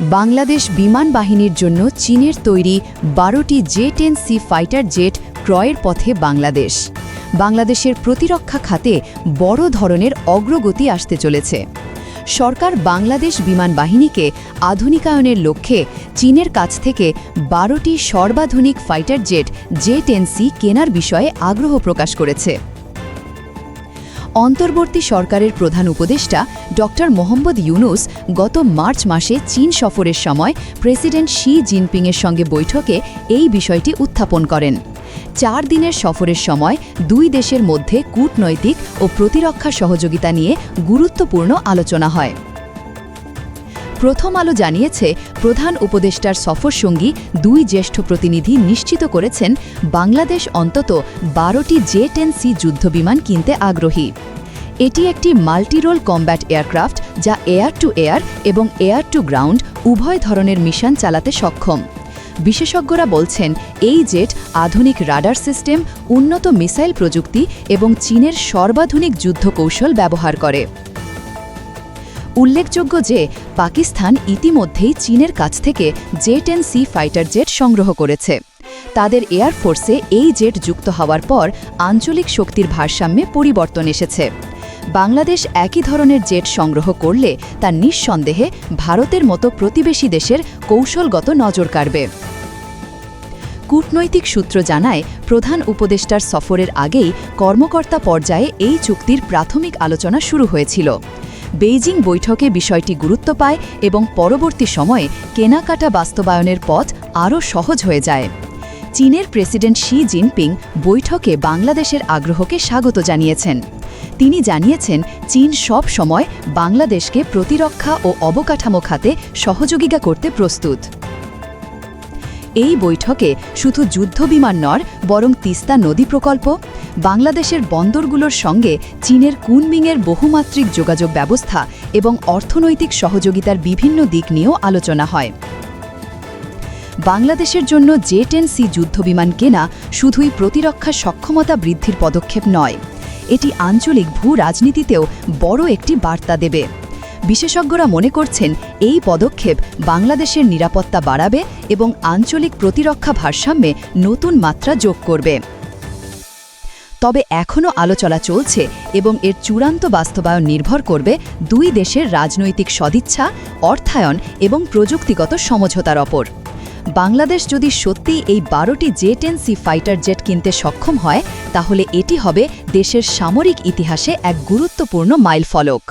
বাংলাদেশ বিমান বাহিনীর জন্য চীনের তৈরি বারোটি J ten C fighter jet ক্রয়ের পথে বাংলাদেশ। বাংলাদেশের প্রতিরক্ষা খাতে বড় ধরনের অগ্রগতি আসতে চলেছে। সরকার বাংলাদেশ বিমান বাহিনীকে আধুনিকায়নের লক্ষ্যে চীনের কাছ থেকে বারোটি সর্বাধুনিক fighter jet J ten C কেনার বিষয়ে আগ্রহ প্রকাশ করেছে। অন্তর্বর্তী সরকারের প্রধান উপদেষ্টা ড মোহাম্মদ ইউনুস গত মার্চ মাসে চীন সফরের সময় প্রেসিডেন্ট শি জিনপিংয়ের সঙ্গে বৈঠকে এই বিষয়টি উত্থাপন করেন। চার দিনের সফরের সময় দুই দেশের মধ্যে কূটনৈতিক ও প্রতিরক্ষা সহযোগিতা নিয়ে গুরুত্বপূর্ণ আলোচনা হয়। প্রথম আলো জানিয়েছে, প্রধান উপদেষ্টার সফরসঙ্গী দুই জ্যেষ্ঠ প্রতিনিধি নিশ্চিত করেছেন, বাংলাদেশ অন্তত বারোটি জে টেন সি যুদ্ধবিমান কিনতে আগ্রহী। এটি একটি মাল্টিরোল কম্ব্যাট এয়ারক্রাফট যা এয়ার টু এয়ার এবং এয়ার টু গ্রাউন্ড উভয় ধরনের মিশন চালাতে সক্ষম। বিশেষজ্ঞরা বলছেন, এই জেট আধুনিক রাডার সিস্টেম, উন্নত মিসাইল প্রযুক্তি এবং চীনের সর্বাধুনিক যুদ্ধ কৌশল ব্যবহার করে। উল্লেখযোগ্য যে, পাকিস্তান ইতিমধ্যেই চীনের কাছ থেকে jet ten C fighter jet সংগ্রহ করেছে। তাদের এয়ারফোর্সে এই জেট যুক্ত হওয়ার পর আঞ্চলিক শক্তির ভারসাম্যে পরিবর্তন এসেছে। বাংলাদেশ একই ধরনের জেট সংগ্রহ করলে তা নিঃসন্দেহে ভারতের মতো প্রতিবেশী দেশের কৌশলগত নজর কাড়বে। কূটনৈতিক সূত্র জানায়, প্রধান উপদেষ্টার সফরের আগেই কর্মকর্তা পর্যায়ে এই চুক্তির প্রাথমিক আলোচনা শুরু হয়েছিল। বেইজিং বৈঠকে বিষয়টি গুরুত্ব পায় এবং পরবর্তী সময়ে কেনাকাটা বাস্তবায়নের পথ আরও সহজ হয়ে যায়। চীনের প্রেসিডেন্ট শি জিনপিং বৈঠকে বাংলাদেশের আগ্রহকে স্বাগত জানিয়েছেন। তিনি জানিয়েছেন, চীন সব সময় বাংলাদেশকে প্রতিরক্ষা ও অবকাঠামো খাতে সহযোগিতা করতে প্রস্তুত। এই বৈঠকে শুধু যুদ্ধবিমান নর বরং তিস্তা নদী প্রকল্প বাংলাদেশের বন্দরগুলোর সঙ্গে চীনের কুনমিংয়ের বহুমাত্রিক যোগাযোগ ব্যবস্থা এবং অর্থনৈতিক সহযোগিতার বিভিন্ন দিক নিয়েও আলোচনা হয়। বাংলাদেশের জন্য জে টেন সি যুদ্ধবিমান কেনা শুধুই প্রতিরক্ষা সক্ষমতা বৃদ্ধির পদক্ষেপ নয়। এটি আঞ্চলিক ভূ রাজনীতিতেও বড় একটি বার্তা দেবে। বিশেষজ্ঞরা মনে করছেন এই পদক্ষেপ বাংলাদেশের নিরাপত্তা বাড়াবে এবং আঞ্চলিক প্রতিরক্ষা ভারসাম্যে নতুন মাত্রা যোগ করবে। তবে এখনও আলোচনা চলছে এবং এর চূড়ান্ত বাস্তবায়ন নির্ভর করবে দুই দেশের রাজনৈতিক সদিচ্ছা, অর্থায়ন এবং প্রযুক্তিগত সমঝোতার ওপর। বাংলাদেশ যদি সত্যি এই বারোটি J ten C fighter jet কিনতে সক্ষম হয়, তাহলে এটি হবে দেশের সামরিক ইতিহাসে এক গুরুত্বপূর্ণ মাইলফলক।